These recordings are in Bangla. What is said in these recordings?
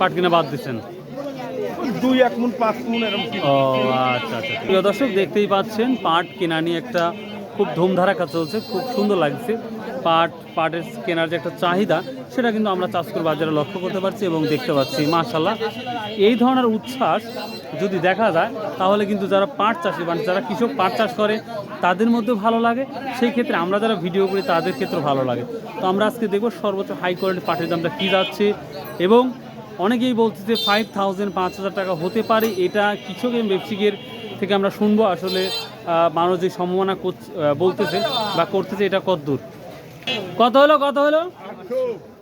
পাট কিনা বাদ দিচ্ছেন? দুই এক মন পাঁচ মন এরকম ও আচ্ছা আচ্ছা। প্রিয় দর্শক দেখতেই পাচ্ছেন পাট কেনা নিয়ে একটা খুব ধুমধারাকা চলছে খুব সুন্দর লাগছে। পাট পাটের কেনার যে একটা চাহিদা সেটা কিন্তু আমরা চাষকুর বাজারে লক্ষ্য করতে পারছি এবং দেখতে পাচ্ছি মাশাল্লাহ এই ধরনের উচ্ছ্বাস যদি দেখা যায় তাহলে কিন্তু যারা পাট চাষি মানে যারা কৃষক পাট চাষ করে তাদের মধ্যেও ভালো লাগে। সেই ক্ষেত্রে আমরা যারা ভিডিও করি তাদের ক্ষেত্রেও ভালো লাগে। তো আমরা আজকে দেখব সর্বোচ্চ হাই কোয়ালিটি পাটের দামটা কী যাচ্ছে এবং অনেকেই বলছে যে ফাইভ থাউজেন্ড পাঁচ হাজার টাকা হতে পারে। এটা কৃষক এবং ব্যবসায়ীর থেকে আমরা শুনব আসলে মানুষ যে সম্ভাবনা বলতেছে বা করতেছে এটা কত দূর কত হলো কত হলো?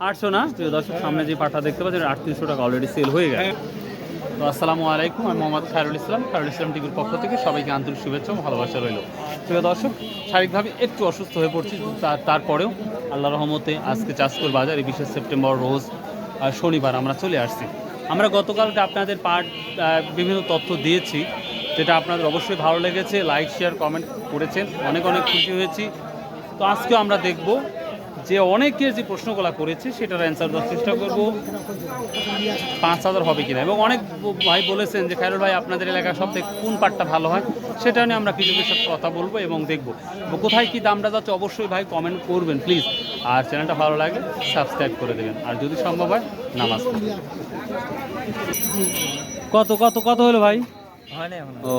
আটশো না? প্রিয় দর্শক, সামনে যে পাঠা দেখতে পাচ্ছেন আটত্রিশশো টাকা অলরেডি সেল হয়ে গেছে। তো আসসালামু আলাইকুম, আমি মোহাম্মদ খায়রুল ইসলাম। খায়রুল ইসলাম টিভির পক্ষ থেকে সবাইকে আন্তরিক শুভেচ্ছা ও ভালোবাসা রইল। প্রিয় দর্শক, শারীরিকভাবে একটু অসুস্থ হয়ে পড়ছি তারপরেও আল্লাহ রহমতে আজকে চাষকুর বাজার এই বিশেষ সেপ্টেম্বর রোজ শনিবার আমরা চলে আসছি। আমরা গতকালকে আপনাদের পার্ট বিভিন্ন তথ্য দিয়েছি, যেটা আপনাদের অবশ্যই ভালো লেগেছে লাইক শেয়ার কমেন্ট করেছেন, অনেক অনেক খুশি হয়েছি। তো আজকেও আমরা দেখব যে অনেকে যে প্রশ্নগুলো করেছে সেটার অ্যান্সার দেওয়ার চেষ্টা করব। পাঁচ হাজার হবে কিনা? এবং অনেক ভাই বলেছেন যে খায়রুল ভাই আপনাদের এলাকার সব থেকে কোন পার্টটা ভালো হয়? সেটা নিয়ে আমরা কিছু কিছু কথা বলব এবং দেখব। কোথায় কী দামটা যাচ্ছে অবশ্যই ভাই কমেন্ট করবেন প্লিজ আর চ্যানেলটা ভালো লাগে সাবস্ক্রাইব করে দেবেন। আর যদি সম্ভব হয় নামাজ কত কত কত হলো ভাই? ও।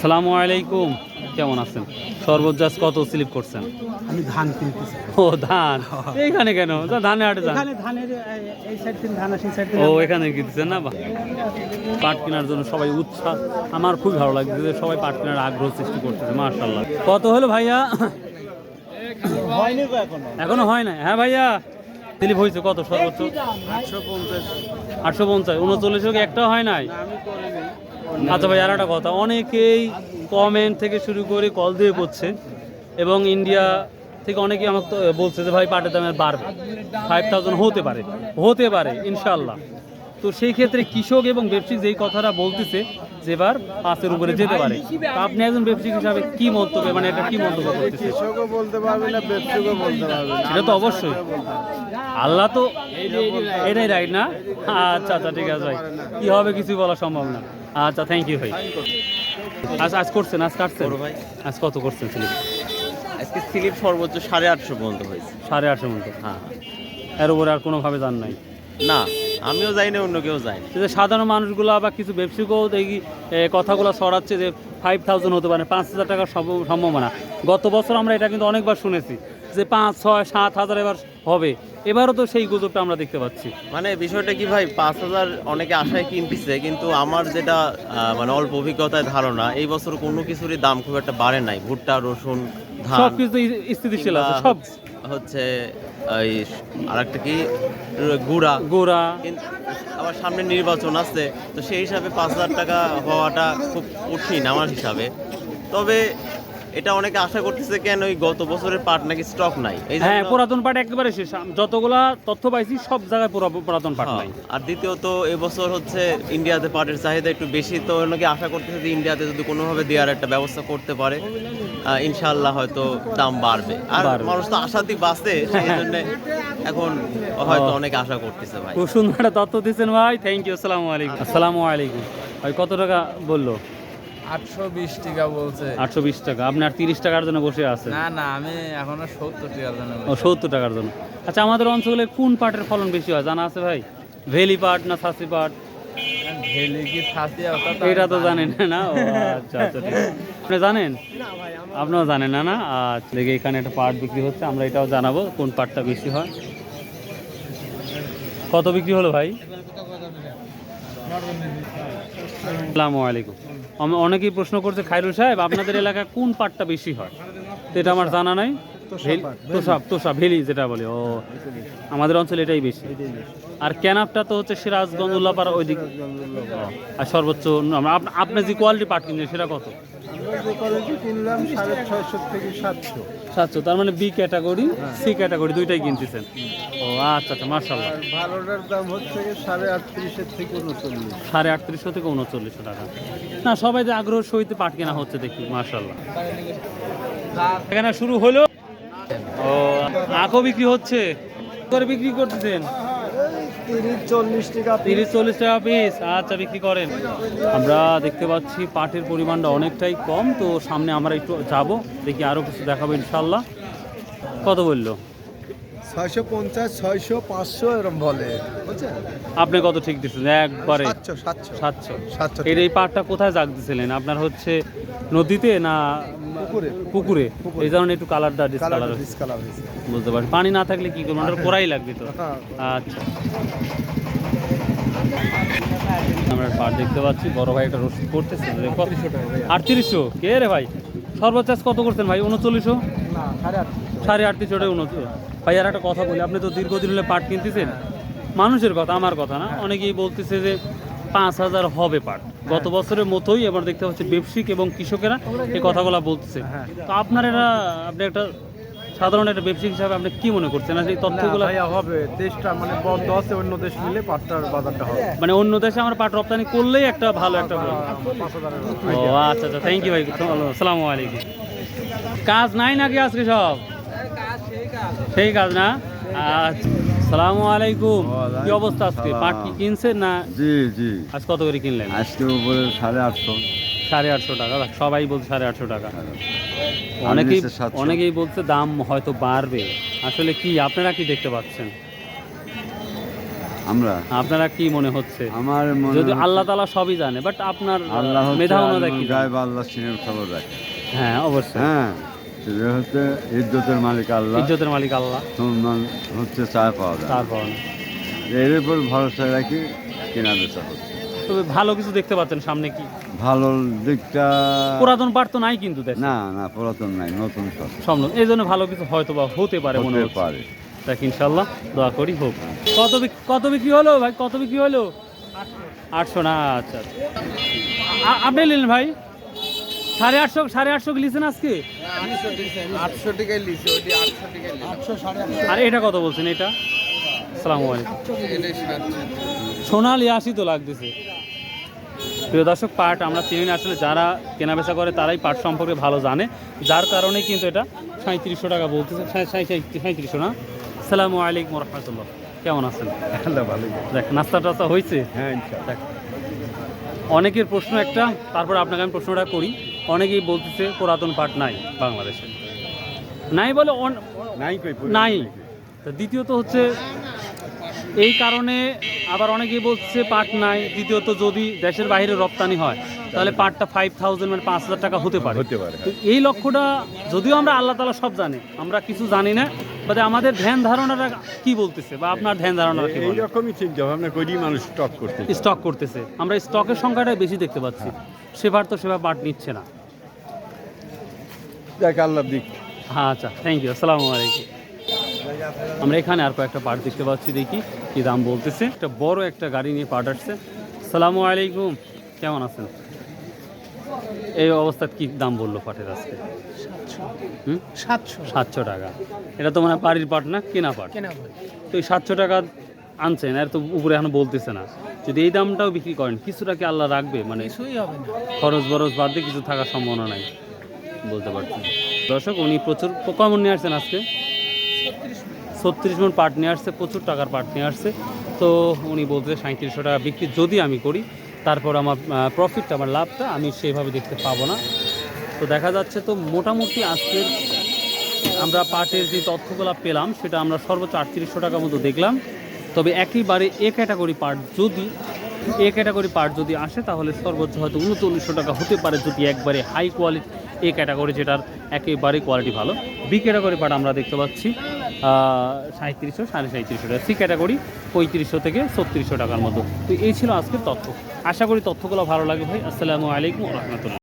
সালামু আলাইকুম। কেমন আছেন? সর্বোচ্চ কত স্লিপ করছেন? আমি ধান কিনতেছি। ও ধান? এইখানে কেন? যা ধানে হাটে যান। এখানে ধানের এই- সাইড থেকে ধান আসে সাইড ও এখানে কিনতেছেন না। পাট কেনার জন্য সবাই উৎসাহ। আমার খুব ভালো লাগছে যে সবাই পাট কেনার আগ্রহ সৃষ্টি করতেছে মার্শাল্লাহ কত হলো ভাইয়া? হয়নি এখনও। এখনও হয় না হ্যাঁ ভাইয়া স্লিপ হয়েছে কত সর্বোচ্চ? আটশো পঞ্চাশ। আটশো পঞ্চাশ উনচল্লিশ হোক একটাও হয় নাই? আচ্ছা ভাই আর একটা কথা অনেকেই কমেন্ট থেকে শুরু করে কল দিয়ে করছে এবং ইন্ডিয়া থেকে অনেকেই আমাকে তো বলছে যে ভাই পাটের দামের বাড়বে। ফাইভ থাউজেন্ড হতে পারে। হতে পারে ইনশাল্লাহ তো সেই ক্ষেত্রে কৃষক এবং ব্যবসায়িক যেই কথাটা বলতেছে যে এবার পাঁচের উপরে যেতে পারে। আপনি একজন ব্যবসায়িক হিসাবে কি মন্তব্য মানে এটা কি মন্তব্য করতেছে কৃষকও বলতে পারবে না ব্যবসায়ীও বলতে পারবে না। সেটা তো অবশ্যই। আল্লাহ তো এটাই রাইট না? আচ্ছা আচ্ছা ঠিক আছে ভাই। কি হবে কিছু বলা সম্ভব না। আচ্ছা থ্যাংক ইউ ভাই। আজ আজ করছেন আজ কাটছেন? ভাই। আজ কত করছেন স্লিপ? আজকে স্লিপ সর্বোচ্চ সাড়ে আটশো পর্যন্ত হয়েছে। সাড়ে আটশো পর্যন্ত? হ্যাঁ। এর উপরে আর কোনোভাবে যান নাই? না আমিও যাই না অন্য কেউ যায় না সাধারণ মানুষগুলো আবার কিছু ব্যবসায়ীকেও দেখি কথাগুলো সরাচ্ছে যে ফাইভ থাউজেন্ড হতে পারে পাঁচ হাজার টাকার সম্ভাবনা। গত বছর আমরা এটা কিন্তু অনেকবার শুনেছি যে পাঁচ ছয় সাত হাজার এবার হবে। এবারও তো সেই গুজবটা আমরা দেখতে পাচ্ছি। মানে বিষয়টা কি ভাই পাঁচ হাজার অনেকে আশায় কিনতেছে কিন্তু আমার যেটা মানে অল্প অভিজ্ঞতায় ধারণা এই বছর কোনো কিছুরই দাম খুব একটা বাড়ে নাই। ভুট্টা রসুন ধান। সব কিছু স্থিতিশীল আছে সব হচ্ছে এই আরেকটা কি? গুড়া। গুড়া। কিন্তু আবার সামনে নির্বাচন আছে তো সেই হিসাবে পাঁচ হাজার টাকা হওয়াটা খুব কঠিন আমার হিসাবে। তবে এটা অনেকে আশা করতেছে কেন ওই গত বছরের পাট নাকি স্টক নাই? এই হ্যাঁ পুরাতন পাট একেবারে শেষ। যতগুলা তথ্য পাইছি সব জায়গায় পুরা- পুরাতন পাট হ্যাঁ, নাই। আর দ্বিতীয়ত এবছর হচ্ছে ইন্ডিয়াতে পাটের চাহিদা একটু বেশি তো অনেকে আশা করতেছে যে ইন্ডিয়াতে যদি কোনোভাবে দেওয়ার একটা ব্যবস্থা করতে পারে আহ, ইনশাআল্লাহ হয়তো দাম বাড়বে। আর মানুষ তো আশা দিয়ে বাঁচে সেই জন্য এখন হয়তো অনেকে আশা করতেছে ভাই। খুব সুন্দর একটা তথ্য দিচ্ছেন ভাই। থ্যাংক ইউ আসসালামু আলাইকুম। আসসালামু আলাইকুম। ভাই কত টাকা বলল? আটশো বিশ টাকা বলছে। আটশো বিশ টাকা। আপনি আর তিরিশ টাকার জন্য বসে আছেন। না না আমি এখনও সত্তর টাকার জন্য ও সত্তর টাকার জন্য। আচ্ছা আমাদের অঞ্চলে কোন পাটের ফলন বেশি হয়? জানা আছে ভাই? ভেলি পাট না সাসি পাট? ঢেলে কি ফাঁসি এটা তো জানেন না। ও আচ্ছা আচ্ছা। আপনি জানেন? আপনারা জানেন না না? আচ্ছা দেখে এখানে একটা পাট বিক্রি হচ্ছে আমরা এটাও জানাব কোন পাটটা বেশি হয়। কত বিক্রি হলো ভাই? আসসালামু আলাইকুম। অনেকেই প্রশ্ন করছে খাইরুল সাহেব আপনাদের এলাকায় কোন পাটটা বেশি হয়? এটা আমার জানা নাই। তোষা তোষা ভেলি। যেটা বলে ও। আমাদের অঞ্চলে এটাই বেশি। আর ক্যানাপটা তো হচ্ছে সিরাজগঞ্জ উল্লাপাড়া ওই দিক আর সর্বোচ্চ আপনার আপ- আপনি যে কোয়ালিটি পাট কিনছেন সেটা কত? কিনলাম সাড়ে ছয়শো থেকে সাতশো। সাতশো তার মানে বি ক্যাটাগরি সি ক্যাটাগরি দুইটাই কিনতেছেন। ও আচ্ছা আচ্ছা মার্শাল্লাহ ভালোটার দাম হচ্ছে সাড়ে আটত্রিশের থেকে উনচল্লিশ। সাড়ে আটত্রিশশো থেকে উনচল্লিশশো টাকা। না সবাই যে আগ্রহ সহিত পাট কেনা হচ্ছে দেখি মার্শাল্লাহ এখানে শুরু হলো। ও আখও বিক্রি হচ্ছে। করে বিক্রি করতেছেন? তিরিশ চল্লিশ টাকা তিরিশ চল্লিশ টাকা পিস আচ্ছা বিক্রি করেন। আমরা দেখতে পাচ্ছি পাটের পরিমাণটা অনেকটাই কম তো সামনে আমরা একটু যাব দেখি আরও কিছু দেখাবো ইনশাল্লাহ কত বলল? ছয়শো পঞ্চাশ ছয়শো পাঁচশো এরকম বলে। আপনি কত ঠিক দিচ্ছেন একবারে। সাতশো সাতশো। সাতশো। সাতশো এর এই পাটটা কোথায় জাগ দিছিলেন আপনার হচ্ছে নদীতে না পুকুরে। এই কারণে একটু কালারটা ডিসকালার ডিসকালার হয়েছে। বুঝতে পারছি। পানি না থাকলে কি করবেন ওটা কোরাই লাগবে তো। হ্যাঁ আচ্ছা। আমরা পাট দেখতে পাচ্ছি। বড় ভাই একটা রসিদ করতেছে। আটত্রিশশো কে রে ভাই? সর্বোচ্চ কত করছেন ভাই? উনচল্লিশশো? সাড়ে আটত্রিশশো। উনচল্লিশ ভাই আর একটা কথা বলি। আপনি তো দীর্ঘদিন হলে পাট কিনতেছেন? মানুষের কথা আমার কথা না? অনেকেই বলতেছে যে পাঁচ হাজার হবে পাট গত বছরের মতোই এবার দেখতে পাচ্ছি ব্যবসায়িক এবং কৃষকেরা এই কথাগুলো বলতেছে। তো আপনার এটা আপনি একটা সাধারণ একটা ব্যবসায়িক হিসাবে আপনি কি মনে করছেন? আর এই তথ্যগুলো ভাইয়া হবে। দেশটা মানে বন্ধ আছে অন্য দেশ মিলে পাটটার বাজারটা হবে। মানে অন্য দেশে আমরা পাট রপ্তানি করলেই একটা ভালো একটা ও আচ্ছা আচ্ছা থ্যাংক ইউ ভাই। আসসালামু আলাইকুম। কাজ নাই নাকি আজকে সব? সেই কাজ না? আচ্ছা। সালামু আলাইকুম। কি অবস্থা আজকে? পাট কি কিনছেন না? জি জি। আজ কত করে কিনলেন? আজকে উপরে সাড়ে আটশো। সাড়ে আটশো টাকা। সবাই বলছে সাড়ে আটশো টাকা। অনেকেই অনেকেই বলছে দাম হয়তো বাড়বে। আসলে কি আপনারা কি দেখতে পাচ্ছেন? আমরা? আপনারা কি মনে হচ্ছে? আমার যদি আল্লাহ তালা সবই জানে বাট আপনার আল্লাহ মেধা অনুযায়ী গায়ে আল্লাহ সিনের খবর রাখে। হ্যাঁ অবশ্যই। হ্যাঁ। সেটা হচ্ছে ইজ্জতের মালিক আল্লাহ। ইজ্জতের মালিক আল্লাহ। সম্মান হচ্ছে চা পাওয়া যায়। তারপর এর উপর ভরসা রাখি কেনা বেচা হচ্ছে তবে ভালো কিছু দেখতে পাচ্ছেন সামনে কি? ভালো দিকটা পুরাতন তো নাই কিন্তু দেশে না না পুরাতন নাই নতুন সব। এই জন্য ভালো কিছু হয়তো বা হতে পারে মনে হতে পারে। দেখ ইনশাল্লাহ দোয়া করি হোক। কত বিক- কত বিক্রি হলো ভাই? কত বিক্রি হলো? আটশো। না আচ্ছা আচ্ছা। আপনি নিলেন ভাই? সাড়ে আটশো সাড়ে আটশো লিছেন আজকে? আটশো টাকায় লিচি ওইটি আটশো টাকায় আটশো সাড়ে আর এটা কত বলছেন এটা? আসসালামু আলাইকুম। সোনালি আশি তো লাগতেছে। প্রিয় দর্শক পাট আমরা চিনি আসলে যারা কেনাবেচা করে তারাই পাট সম্পর্কে ভালো জানে। যার কারণে কিন্তু এটা সাঁত্রিশশো টাকা বলতেছে। সাঁত্রিশশো না? সালামু আলাইকুম রহমতুল্লাহ। কেমন আছেন? ভালো দেখ নাস্তা টাস্তা হয়েছে হ্যাঁ দেখ অনেকের প্রশ্ন একটা তারপর আপনাকে আমি প্রশ্নটা করি। অনেকেই বলতেছে পুরাতন পাট নাই বাংলাদেশে। নাই বলে নাই দ্বিতীয়ত হচ্ছে এই কারণে আবার অনেকেই বলছে পাট নাই। দ্বিতীয়ত যদি দেশের বাইরে রপ্তানি হয় তাহলে পাটটা ফাইভ থাউজেন্ড মানে পাঁচ হাজার টাকা হতে পারে। হতে পারে। এই লক্ষ্যটা যদিও আমরা আল্লাহ তালা সব জানি আমরা কিছু জানি না বাট আমাদের ধ্যান ধারণাটা কি বলতেছে বা আপনার ধ্যান ধারণা কি? এইরকমই চিন্তা ভাবনা করি মানুষ স্টক করতে স্টক করতেছে। আমরা স্টকের সংখ্যাটাই বেশি দেখতে পাচ্ছি। সেবার তো সেবার পাট নিচ্ছে না। দেখ আল্লাহ দিক। হ্যাঁ আচ্ছা থ্যাংক ইউ আসসালামু আলাইকুম। আমরা এখানে আর কয়েকটা পার্ট দেখতে পাচ্ছি দেখি কি দাম বলতেছে। একটা বড় একটা গাড়ি নিয়ে পার্ট আসছে। সালামু আলাইকুম কেমন আছেন? এই অবস্থায় কি দাম বলল পাটের আজকে? সাতশো। সাতশো টাকা। এটা তো মানে বাড়ির পাট না কেনা পাট তো এই সাতশো টাকা আনছেন আর তো উপরে এখন বলতেছে না। যদি এই দামটাও বিক্রি করেন কিছুটা কি আল্লাহ রাখবে? মানে কিছুই হবে না। খরচ বরচ বাদ দিয়ে কিছু থাকার সম্ভাবনা নাই বলতে পারছি দর্শক উনি প্রচুর কমন নিয়ে আসছেন আজকে? ছত্রিশ মন। পাট নিয়ে আসছে প্রচুর টাকার পাট নিয়ে আসছে। তো উনি বলতে সাঁত্রিশশো টাকা বিক্রি যদি আমি করি তারপর আমার প্রফিটটা আমার লাভটা আমি সেইভাবে দেখতে পাবো না। তো দেখা যাচ্ছে তো মোটামুটি আজকের আমরা পাটের যে তথ্যগুলো পেলাম সেটা আমরা সর্বোচ্চ আটত্রিশশো টাকার মতো দেখলাম। তবে একেবারে এ ক্যাটাগরি পার্ট যদি, এ ক্যাটাগরি পার্ট যদি আসে, তাহলে সর্বোচ্চ হয়তো উনচল্লিশশো টাকা হতে পারে যদি একবারে হাই কোয়ালিটি এ ক্যাটাগরি যেটার একেবারে কোয়ালিটি ভালো। বি ক্যাটাগরি পার্ট আমরা দেখতে পাচ্ছি সাঁত্রিশশো সাড়ে সাঁত্রিশশো টাকা। সি ক্যাটাগরি পঁয়ত্রিশশো থেকে ছত্রিশশো টাকার মতো। তো এই ছিল আজকের তথ্য। আশা করি তথ্যগুলো ভালো লাগে ভাই। আসসালামু আলাইকুম রহমতুল্লাহ।